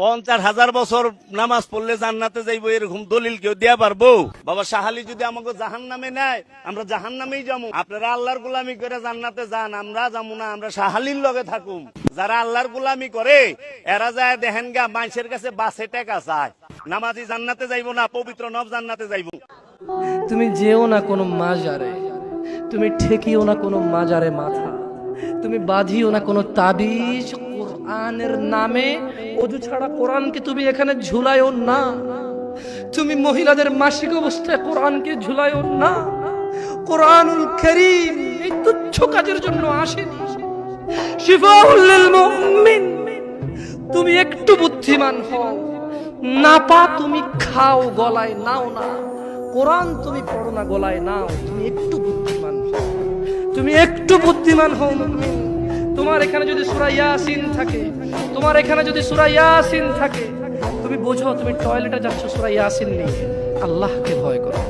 পঞ্চাশ হাজার বছর নামাজ পড়লে জান্নাতে যাইবো, এরকম দলিল কেউ দেয়া পারব? বাবা সাহালি যদি আমাকে জাহান নামে নেয়, আমরা জাহান নামেই যাব আপনারা আল্লাহর গুলামি করে জান্নাতে যান, আমরা যাব না, আমরা সাহালির লগে থাকুম। যারা আল্লাহর গুলামি করে, এরা যায় দেখেন গা, মানুষের কাছে বাসে টাকা চায়। নামাজি জান্নাতে যাইবো না, পবিত্র নব জান্নাতে যাইবো। তুমি যেও না কোনো মাজারে, তুমি ঠেকিও না কোনো মাজারে মাথা, তুমি বাঁধিও না কোনো তাবিজ কোরআনের নামে। অজু ছাড়া কোরআনকে তুমি এখানে ঝুলায়ও না? তুমি মহিলাদের মাসিক অবস্থায় কোরআনকে ঝুলায়ও না? কোরআনুল করিম এই তুচ্ছ কাজের জন্য আসেনি। তুমি একটু বুদ্ধিমান হও। না পা তুমি খাও, গলায় নাও না। কোরআন তুমি পড়ো না, গলায় নাও। তুমি একটু বুদ্ধিমান হও। তুমি একটু বুদ্ধিমান হও, মুমিন। তোমার এখানে যদি সুরাইয়াসিন থাকে, তোমার এখানে যদি সুরাইয়াসিন থাকে, তুমি বোঝো তুমি টয়লেটে যাচ্ছ সুরাইয়াসিন নিয়ে। আল্লাহকে ভয় করো।